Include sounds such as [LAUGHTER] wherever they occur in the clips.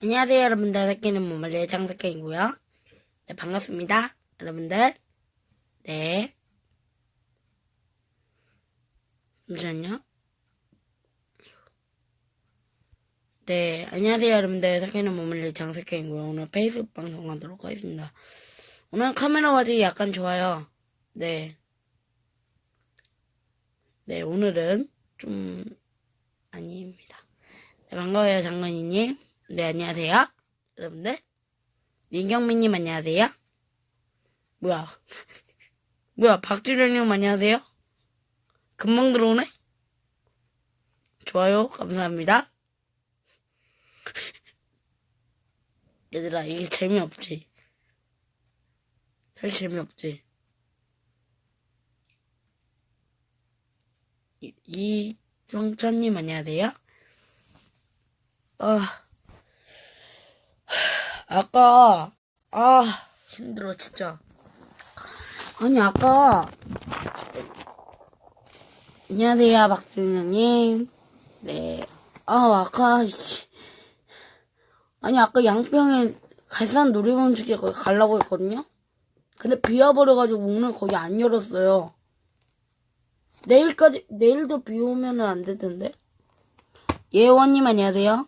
안녕하세요, 여러분들. 새끼는 못말리의 장새끼이고요. 네, 반갑습니다. 여러분들. 네. 잠시만요. 네, 안녕하세요, 여러분들. 새끼는 못말리의 장새끼이고요. 오늘 페이스북 방송하도록 하겠습니다. 오늘 카메라 화질이 약간 좋아요. 네. 네, 오늘은 좀 아닙니다. 네, 반가워요, 장건희님. 네, 안녕하세요. 여러분들. 민경민님, 안녕하세요. 뭐야. [LAUGHS] 뭐야, 박주련님, 안녕하세요. 금방 들어오네? 좋아요, 감사합니다. [LAUGHS] 얘들아, 이게 재미없지. 사실 재미없지. 이, 이성찬님, 안녕하세요. 아. 아까 아 힘들어 진짜. 아니 아까 안녕하세요 박준현님. 네. 아 아까 씨. 아니 아까 양평에 갈산 놀이방식에 거기 가려고 했거든요? 근데 비 와버려가지고 문을 거기 안 열었어요. 내일까지 내일도 비 오면은 안 되던데? 예원님 안녕하세요.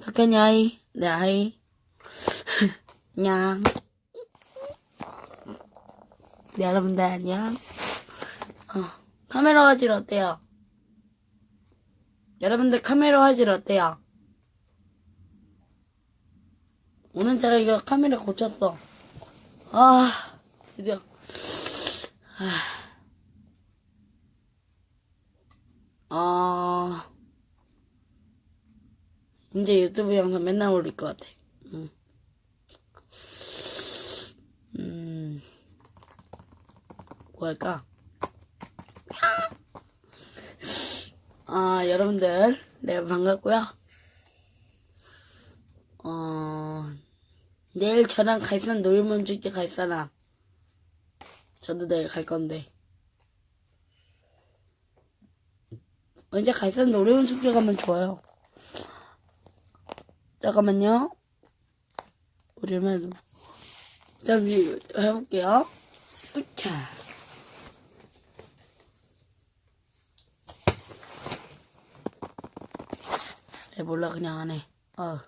석현이 아이. 네 아이 [LAUGHS] 안녕. 네, 여러분들 안녕. 어, 카메라 화질 어때요? 여러분들 카메라 화질 어때요? 오늘 제가 이거 카메라 고쳤어. 아, 드디어. 아, 아, 이제 유튜브 영상 맨날 올릴 것 같아. 응. 음, 뭐 할까? 아, 여러분들, 네, 반갑고요. 어, 내일 저랑 갈산 놀이문 축제 갈 사람. 저도 내일 갈 건데. 언제 갈산 놀이문 축제 가면 좋아요. 잠깐만요. 우리만 잠시 해볼게요. 으차. 에 몰라 그냥 안 해. 어.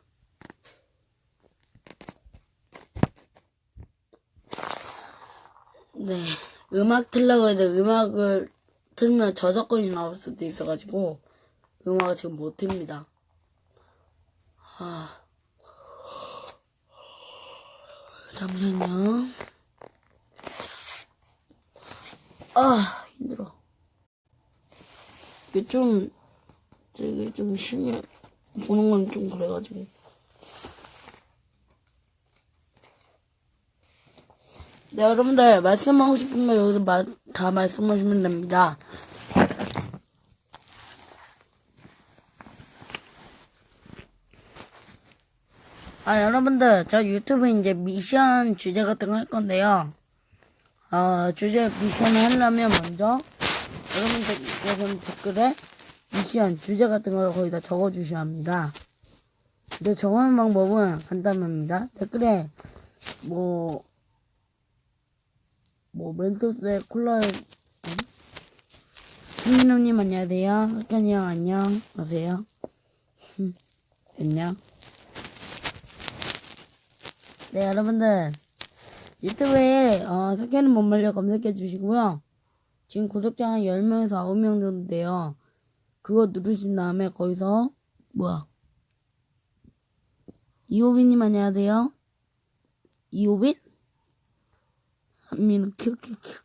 네. 음악 틀라고 해도 음악을 틀면 저작권이 나올 수도 있어가지고 음악을 지금 못 틉니다. 아. 잠시만요. 아, 힘들어. 이게 좀, 저기 좀 심해. 보는 건 좀 그래가지고. 네, 여러분들, 말씀하고 싶은 거 여기서 마, 다 말씀하시면 됩니다. 아, 여러분들, 저 유튜브 이제 미션 주제 같은 거 할 건데요. 어, 주제 미션을 하려면 먼저, 여러분들 댓글에 미션, 주제 같은 걸 거기다 적어주셔야 합니다. 근데 적어놓은 방법은 간단합니다. 댓글에, 뭐, 뭐, 멘토스의 콜라, 김민호님 안녕하세요. 흑현이 형 안녕. 어서요. 안녕. 네, 여러분들. 유튜브에, 어, 석현은 못 말려 검색해 주시고요. 지금 구독자 한 10명에서 9명 정도 돼요. 그거 누르신 다음에 거기서, 뭐야. 이호빈님 안녕하세요. 이호빈? 한민우 큐큐큐.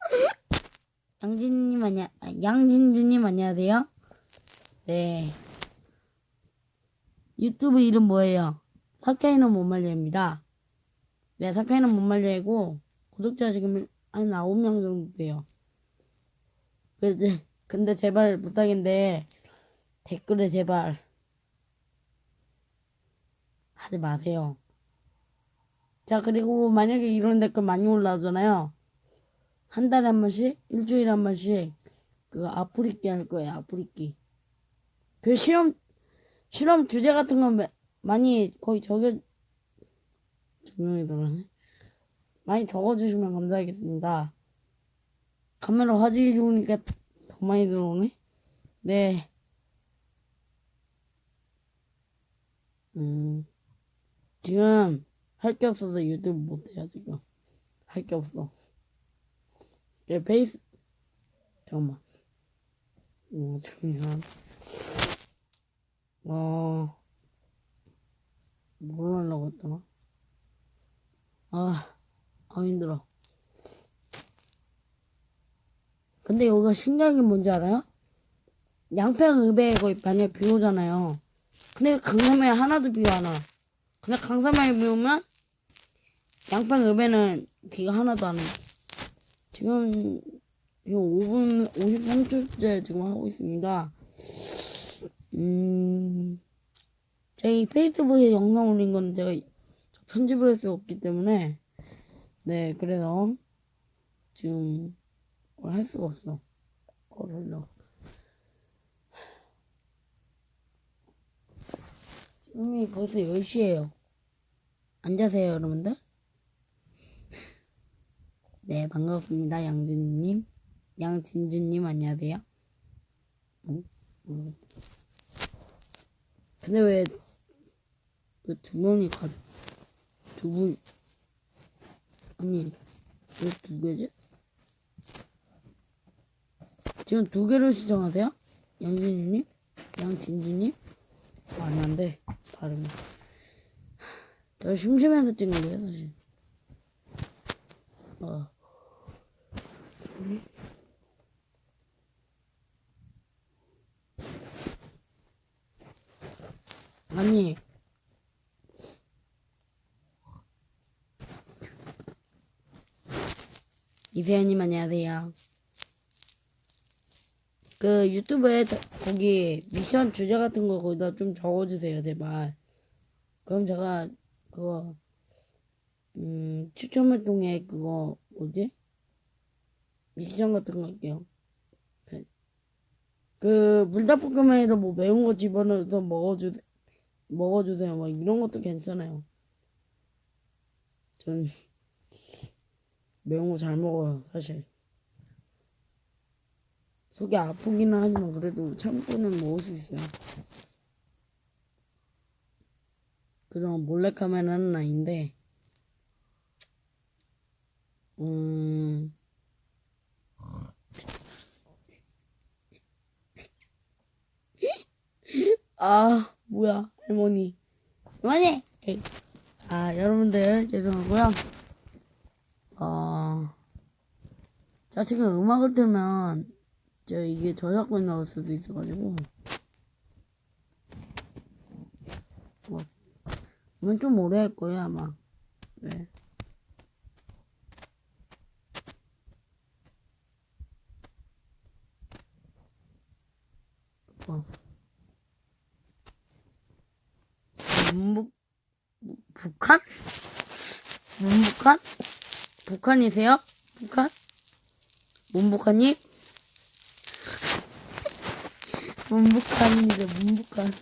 [LAUGHS] 양진님 안녕, 아, 양진주님 안녕하세요. 네. 유튜브 이름 뭐예요? 사케이는 못 말려입니다. 네, 사케이는 못 말려이고, 구독자 지금 한 9명 정도 돼요. 근데, 근데 제발 부탁인데, 댓글에 제발, 하지 마세요. 자, 그리고 만약에 이런 댓글 많이 올라오잖아요. 한 달에 한 번씩, 일주일에 한 번씩, 그 아프리끼 할 거예요, 아프리끼. 그 실험, 실험 주제 같은 거 많이 거의 적여 두 명이 들어네. 많이 적어주시면 감사하겠습니다. 카메라 화질이 좋으니까 더 많이 들어오네. 네. 음, 지금 할 게 없어서 유튜브 못해요, 지금. 할 게 없어. 제 페이스, 잠깐만. 어, 잠시만. 어, 뭘 하려고 했더라? 아, 아, 힘들어. 근데 여기가 신기한 게 뭔지 알아요? 양평읍에 거의 만약에 비 오잖아요. 근데 강남에 하나도 비가 안 와. 근데 강남에 비 오면 양평읍에는 비가 하나도 안 와. 지금 이 5분 53초째 지금 하고 있습니다. 음, 이 페이스북에 영상 올린 건 제가 편집을 할 수 없기 때문에 네 그래서 지금 뭘할 수가 없어. 어려워. 지금이 벌써 10시에요. 앉으세요, 여러분들. 네, 반갑습니다. 양진님. 양진주님, 안녕하세요. 음, 음. 근데 왜, 그두 분이 가, 두 분, 아니, 왜 두 개지? 지금 두 개를 시청하세요? 양진주님? 양진주님? 아, 안, 안 돼. 발음이. 저 심심해서 찍는 거예요, 사실. 어. 아니. 이세연님 안녕하세요. 그 유튜브에 다- 거기 미션 주제 같은 거 거기다 좀 적어주세요 제발. 그럼 제가 그거 음 추천 활동에 그거 뭐지 미션 같은 거 할게요. 그, 그 물닭볶음면에도 뭐 매운 거 집어넣어서 먹어주 먹어주세요. 막 이런 것도 괜찮아요. 전 매운 거 잘 먹어요 사실. 속이 아프기는 하지만 그래도 참고는 먹을 수 있어요. 그동안 몰래카메라는 아닌데, 음, 아, 뭐야, 할머니. 에이. 아, 여러분들, 죄송하고요. 어, 자, 지금 음악을 틀면, 저 이게 저작권 나올 수도 있어가지고 뭐 이건 좀 오래 할 거예요 아마 네. 뭐 문북 북한? 문북한? 북한이세요? 북한? 문북한님? 문북한인데 문북한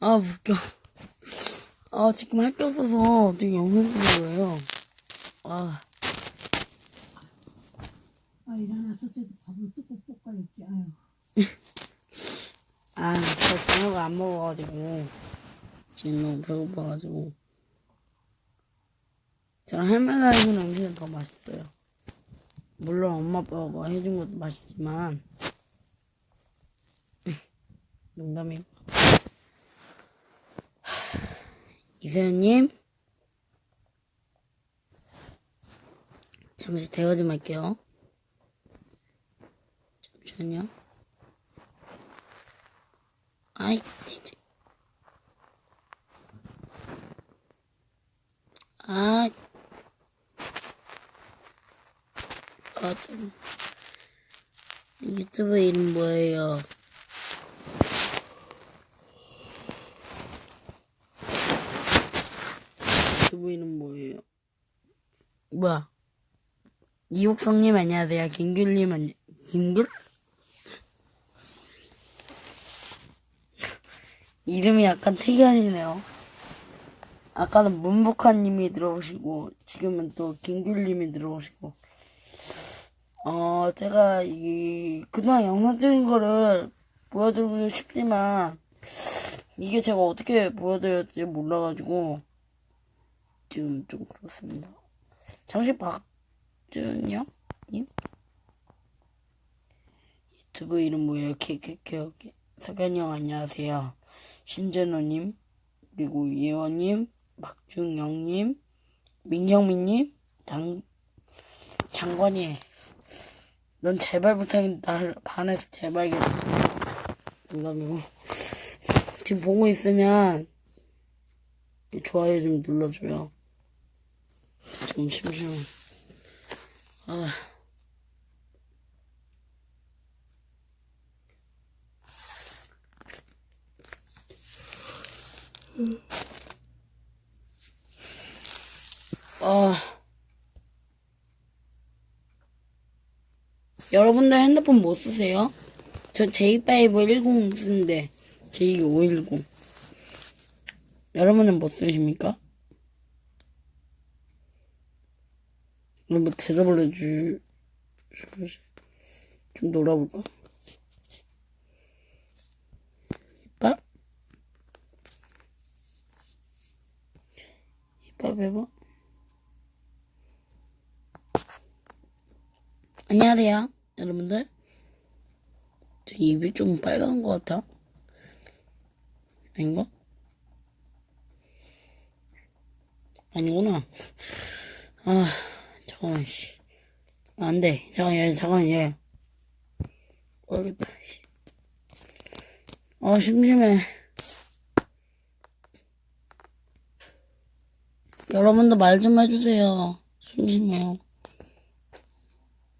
아 웃겨 아 지금 할 게 없어서 지금 영상 찍는 거예요 아 아, 일어나서 저기 밥을 뜯고 볶아야지. 아유. [LAUGHS] 아, 저 저녁을 안 먹어가지고 지금 너무 배고파가지고 저랑 할머니가 해준 음식은 더 맛있어요. 물론 엄마 아빠가 해준 것도 맛있지만. [LAUGHS] 농담이고. [SIGHS] 이세연님. 잠시 대화 좀 할게요. 잠시만요. 아이 진짜. 아 아, 좀. 유튜브 이름 뭐예요? 유튜브 이름 뭐예요? 뭐야? 이옥성님 안녕하세요. 김귤님 안녕. 김귤? [LAUGHS] 이름이 약간 특이하시네요. 아까는 문복환님이 들어오시고, 지금은 또 김귤님이 들어오시고. 어, 제가 이, 그동안 영상 찍은 거를 보여드리고 싶지만, 이게 제가 어떻게 보여드릴지 몰라가지고, 지금 좀 그렇습니다. 잠시 박준영? 님? 유튜브 이름 뭐예요? 케케케 석현이 형 안녕하세요. 신재노님 그리고 예원님, 박준영님, 민경민님, 장 장관이 넌 제발 부탁인데 날 반해서 제발 겠어 농담이고 지금 보고 있으면 좋아요 좀 눌러줘요. 좀 심심해. 아. 아. 여러분들 핸드폰 뭐 쓰세요? 저 J5 10 쓰는데 J510 여러분은 뭐 쓰십니까? 뭐 대답을 해주 좀 놀아볼까? 이빨? 이빨 빼봐 안녕하세요 여러분들? 저 입이 좀 빨간 것 같아 아닌가? 아니구나. 아 잠깐만 씨. 안돼. 잠깐 얘 잠깐 얘. 씨. 아 심심해. 여러분도 말 좀 해주세요. 심심해요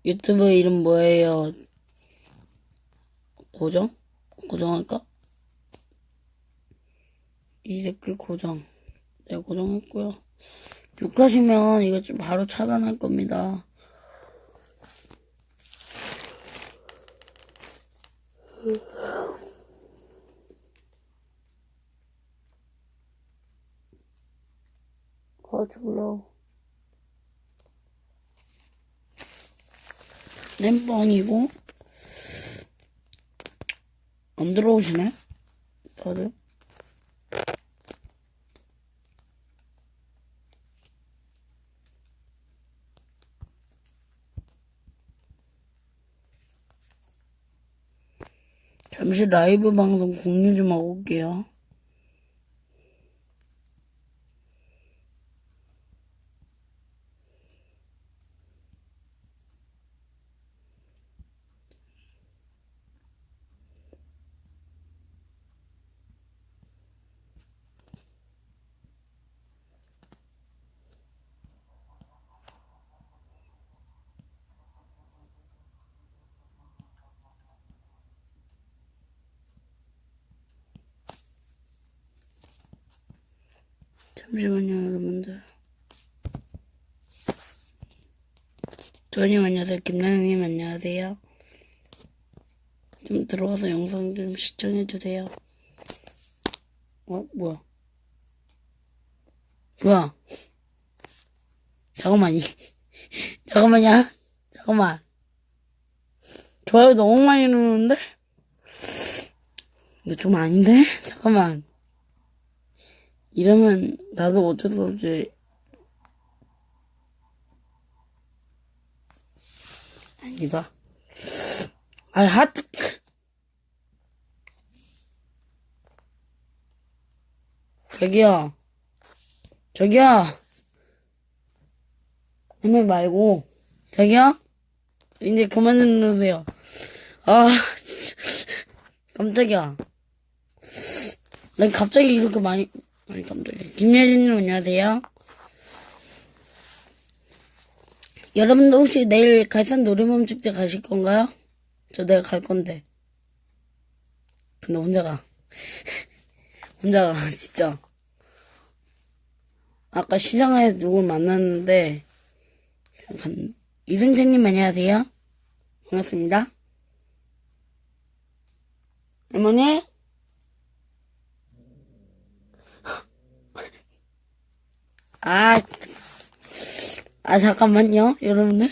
유튜브 이름 뭐예요 고정? 고정할까? 이 댓글 고정 네 고정했고요 욕하시면 이거 좀 바로 차단할 겁니다. 아, 졸라. 램빵이고, 안 들어오시네? 다들? 잠시 라이브 방송 공유 좀 하고 올게요. 잠시만요, 여러분들. 조님 안녕하세요. 김나영님 안녕하세요. 좀 들어와서 영상 좀 시청해주세요. 어, 뭐야? 뭐야? 잠깐만, 이, [LAUGHS] 잠깐만요. 잠깐만. 좋아요 너무 많이 누르는데? 이거 좀 아닌데? 잠깐만. 이러면 나도 어쩔 수 없이 아니다. 아 하트 저기요. 저기요. 해매 말고. 저기요. 이제 그만 좀 누르세요. 아 진짜. 깜짝이야. 난 갑자기 이렇게 많이 아니 깜짝이야. 김예진님 안녕하세요. 여러분도 혹시 내일 갈산 놀이몸 축제 가실 건가요? 저 내일 갈 건데. 근데 혼자 가. [LAUGHS] 혼자 가, [LAUGHS] 진짜. 아까 시장에서 누굴 만났는데, 약간, 이승재님 안녕하세요. 반갑습니다. 어머니? 아, 아, 잠깐만요, 여러분들.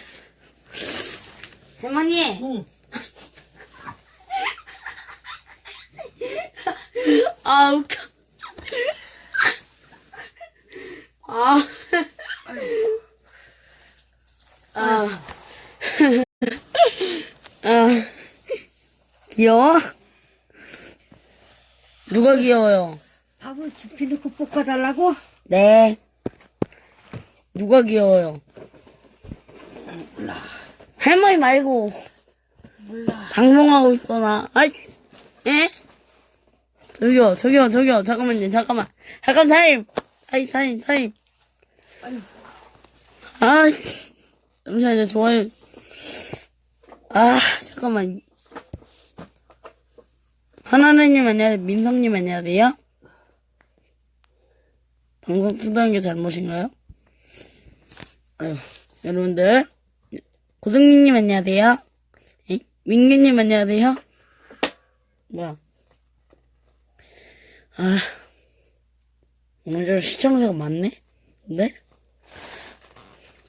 할머니! 응. 아, 웃겨. 아. 아. 아. 귀여워? 누가 귀여워요? 밥을 깊이 넣고 볶아달라고? 네. 누가 귀여워요? 몰라. 할머니 말고 몰라. 방송하고 있어 나. 아이, 에? 저기요, 저기요, 저기요. 잠깐만요, 잠깐만. 잠깐 타임. 타임, 타임, 타임. 아, 잠시만요, 좋아요. 아, 잠깐만. 하나님 안녕하세요. 민성님 안녕하세요. 방송 투다는 게 잘못인가요? 아유, 여러분들. 고승민님 안녕하세요. 에? 민규님 안녕하세요. 뭐야. 아, 오늘 시청자가 많네? 네?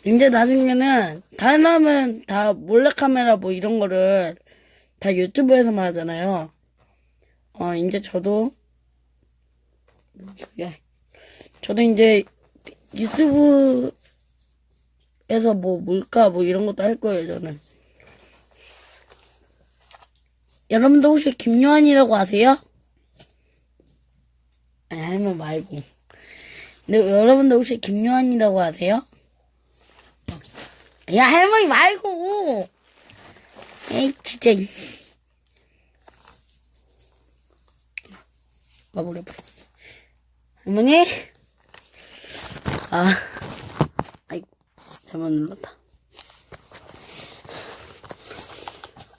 이제 나중에는 다른 사람은 다 몰래카메라 뭐 이런 거를 다 유튜브에서만 하잖아요. 어, 이제 저도, 야, 저도 이제 유튜브 에서 뭐 물가 뭐 이런 것도 할 거예요, 저는. 여러분도 혹시 김요한이라고 아세요? 아니, 할말 말고. 근데 여러분도 혹시 김요한이라고 아세요? 야, 할머니 말고! 에이, 진짜. 버려. 할머니? 아, 잘못 눌렀다.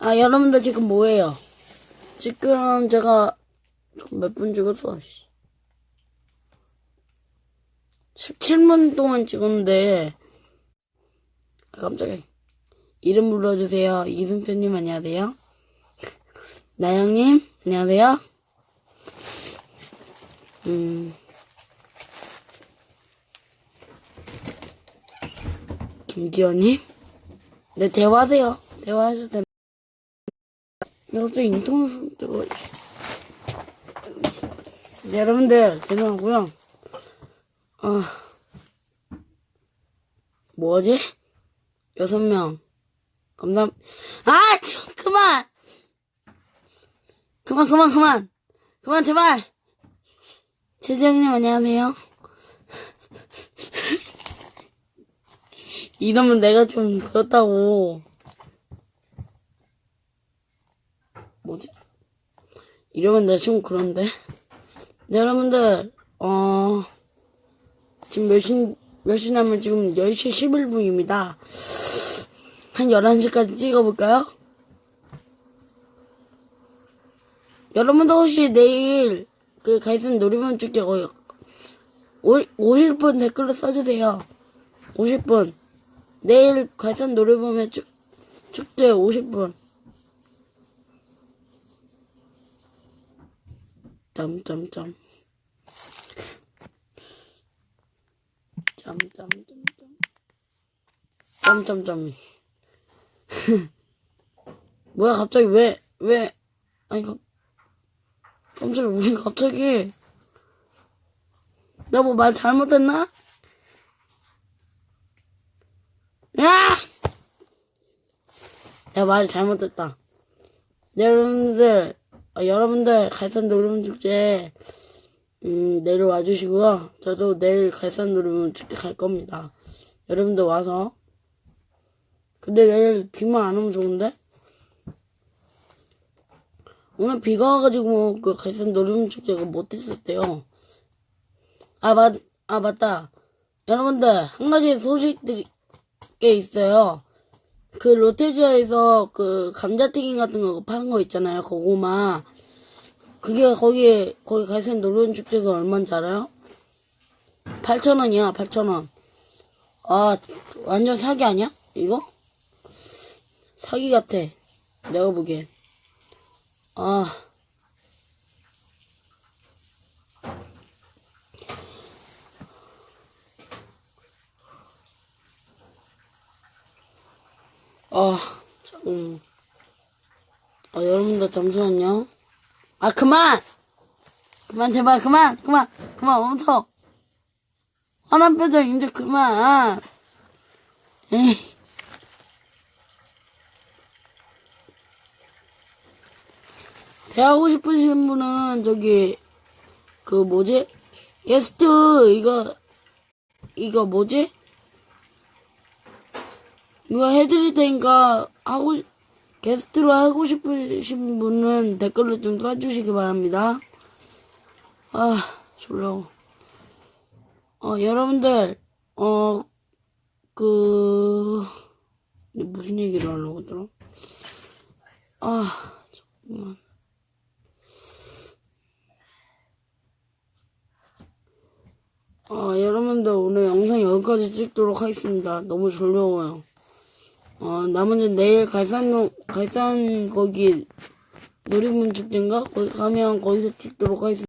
아, 여러분들 지금 뭐해요? 지금 제가 몇 분 찍었어, 씨. 17분 동안 찍었는데, 아, 깜짝이야. 이름 불러주세요. 이승표님, 안녕하세요. 나영님, 안녕하세요. 음. 김기현님? 네, 대화하세요. 대화하셔도 됩니다. 갑자기 인터넷 뜨고. 네, 여러분들, 죄송하고요. 아, 뭐지? 여섯 명. 감사, 아, 좀, 그만! 그만, 그만, 그만! 그만, 제발! 최재영님, 안녕하세요. 이러면 내가 좀 그렇다고. 뭐지? 이러면 내가 좀 그런데. 네, 여러분들, 어, 지금 몇 시, 몇 시냐면 지금 10시 11분입니다. 한 11시까지 찍어볼까요? 여러분도 혹시 내일 그 가이슨 놀이방 축제 오, 오실 분 댓글로 써주세요. 오실 분. 내일 가이슨 놀이방의 축, 축제 오실 분. 점점점. 점점점점. 점점점. 뭐야 갑자기 왜 왜 아니 가, 깜짝이야 왜 갑자기 나 뭐 말 잘못했나? 야! 내가 말 잘못했다. 네, 여러분들, 아, 여러분들 갈산 노름 축제 음, 내일 와주시고요. 저도 내일 갈산 노름 축제 갈 겁니다. 여러분들 와서 근데 내일 비만 안 오면 좋은데? 오늘 비가 와가지고 그 갈산 노름 축제가 못했었대요. 아, 맞, 아, 맞다. 여러분들, 한 가지 소식 들이 게 있어요. 그 롯데리아에서 그 감자튀김 같은 거 파는 거 있잖아요. 고구마. 그게 거기, 거기 갈산 노름 축제에서 얼마인지 알아요? 8,000원이야, 8,000원. 아, 완전 사기 아니야? 이거? 사기 같아. 내가 보기엔. 아. 아, 잠깐만. 아, 여러분들 잠시만요. 아, 그만! 그만, 제발, 그만! 그만! 그만, 멈춰! 화난 표정, 이제 그만! 에이. 대하고 싶으신 분은, 저기, 그, 뭐지? 게스트, 이거, 이거 뭐지? 이거 해드릴 테니까 하고 싶- 게스트로 하고 싶으신 분은 댓글로 좀 써주시기 바랍니다. 아 졸려. 어 여러분들 어그 무슨 얘기를 하려고 하더라? 아 잠깐만. 아 여러분들 오늘 영상 여기까지 찍도록 하겠습니다. 너무 졸려워요. 어, 나머지 내일 갈산, 갈산, 거기, 놀이문 축제인가? 거기 가면 거기서 찍도록 하겠습니다.